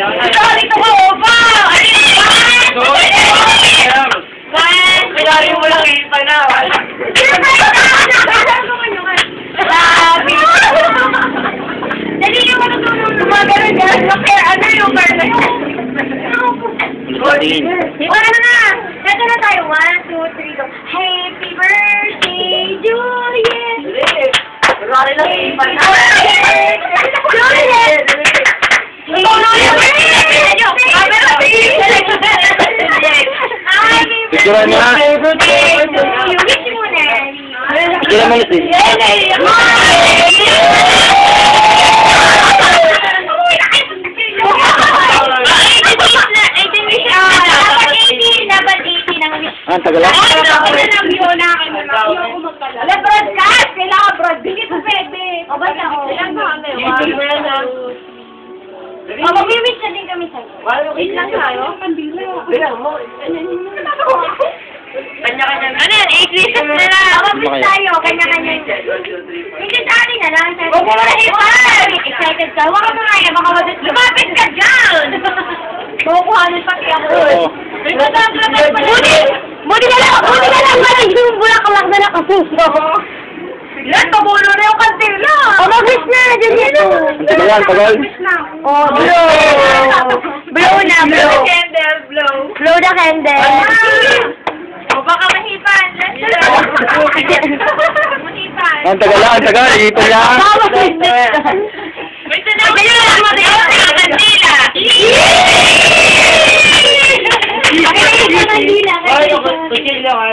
Sorry to ko ba? Pinari mo lang yung. Sabi. Dali yung matutulong ng mga ganun-ganun. Okay, ano yung garden? Godin. Diba na na? Ito na tayo. One, two, three, go. Happy birthday, Juliet! Sorry lang Picturean mo na. Wish mo na. Picturean mo. Dapat 18 ang wish. Ah, ang tagal lang. Ako na yun. Magkalala. Wala, broadcast. Kailangan broad. Hindi ko pwede. O, basta o. Kailangan ko kami. O, mag-wish na din kami sa'yo. Wait lang tayo. Bilang mo. Kanya-kanya. Ano yan? 8 wishes na lang. O, mag-wish tayo. Kanya-kanya. Hindi akin na lang. Huwag mo na ipan. Excited ka. Huwag ka na nga. Baka mag Lumapit ka dyan. Kukuhanin pati ako. Buti, buti na lang, buti na lang, parang yung bulaklak na nakapuso. Yan, pabulo na yung kantila. O, mag-wish na, dyan yan. Ang tagal tagal. Oh, blow. Blow na, blow. Candle, blow. Blow the candle. O baka mahipan. Mahipan. Ang tagal lang, ang tagal. Ipon lang. Baka mag-wish na. Wait na lang. Kaya lang matigas ng kandila. Pakilagay sa kandila.